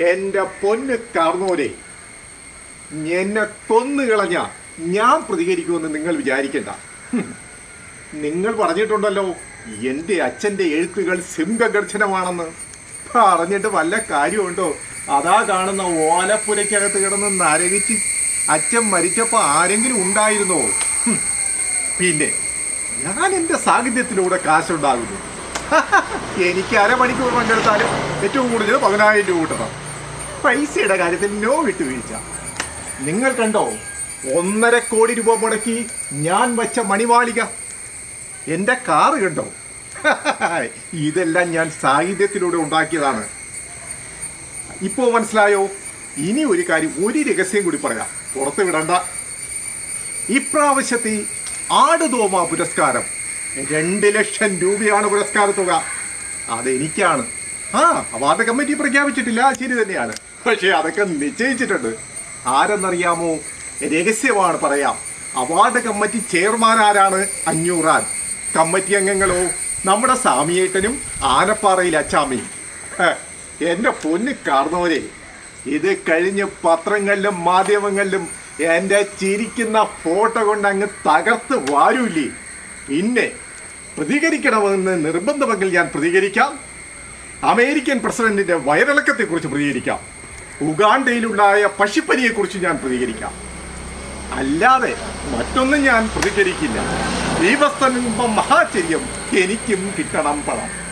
എന്റെ പൊന്ന് കാർന്നോരെ എന്നെ കൊന്നുകളഞ്ഞ ഞാൻ പ്രതികരിക്കുമെന്ന് നിങ്ങൾ വിചാരിക്കണ്ട. നിങ്ങൾ പറഞ്ഞിട്ടുണ്ടല്ലോ എന്റെ അച്ഛന്റെ എഴുത്തുകൾ സിംഹഗർജനമാണെന്ന്. പറഞ്ഞിട്ട് വല്ല കാര്യമുണ്ടോ? അതാ കാണുന്ന ഓലപ്പുരയ്ക്കകത്ത് കിടന്ന് നരകിച്ച് അച്ഛൻ മരിച്ചപ്പോൾ ആരെങ്കിലും ഉണ്ടായിരുന്നോ. പിന്നെ ഞാൻ എന്റെ സാഹിത്യത്തിലൂടെ കാശുണ്ടാകുന്നു. എനിക്ക് അരമണിക്കൂർ പങ്കെടുത്താലും ഏറ്റവും കൂടുതൽ പതിനായിരം രൂപ കിട്ടണം. പൈസയുടെ കാര്യത്തിൽ നോ വിട്ടുവീഴ്ച. നിങ്ങൾ കണ്ടോ ഒന്നര കോടി രൂപ മുടക്കി ഞാൻ വച്ച മണിമാളിക. എന്റെ കാറ് കണ്ടോ? ഇതെല്ലാം ഞാൻ സാഹിത്യത്തിലൂടെ ഉണ്ടാക്കിയതാണ്. ഇപ്പോൾ മനസ്സിലായോ? ഇനി ഒരു കാര്യം ഒരു രഹസ്യം കൂടി പറയാം. പുറത്ത് വിടണ്ട. ഇപ്രാവശ്യത്തെ ആടുതോമ പുരസ്കാരം രണ്ട് ലക്ഷം രൂപയാണ് പുരസ്കാര തുക അതെനിക്കാണ്. ആ അവാർഡ് കമ്മിറ്റി പ്രഖ്യാപിച്ചിട്ടില്ല ശരി തന്നെയാണ്. പക്ഷേ അതൊക്കെ നിശ്ചയിച്ചിട്ടുണ്ട്. ആരെന്നറിയാമോ? രഹസ്യമാണ് പറയാം. അവാർഡ് കമ്മിറ്റി ചെയർമാൻ ആരാണ്? അഞ്ഞൂറാൻ. കമ്മിറ്റി അംഗങ്ങളോ? നമ്മുടെ സാമിയേട്ടനും ആനപ്പാറയിൽ അച്ചാമിയും എന്റെ പൊന്ന് കാർന്നവരെ ഇത് കഴിഞ്ഞ് പത്രങ്ങളിലും മാധ്യമങ്ങളിലും എന്റെ ചിരിക്കുന്ന ഫോട്ടോ കൊണ്ട് അങ്ങ് തകർത്ത് വാരൂല്ലേ പിന്നെ പ്രതികരിക്കണമെന്ന് നിർബന്ധമെങ്കിൽ ഞാൻ പ്രതികരിക്കാം. അമേരിക്കൻ പ്രസിഡന്റിന്റെ വയറിളക്കത്തെക്കുറിച്ച് പ്രതികരിക്കാം. ഉഗാണ്ടയിലുണ്ടായ പശുപ്പനിയെക്കുറിച്ച് ഞാൻ പ്രതികരിക്കാം. അല്ലാതെ മറ്റൊന്നും ഞാൻ പ്രതികരിക്കില്ല. ദീപസ്തനുമ്പം മഹാചര്യം എനിക്കും കിട്ടണം പണം.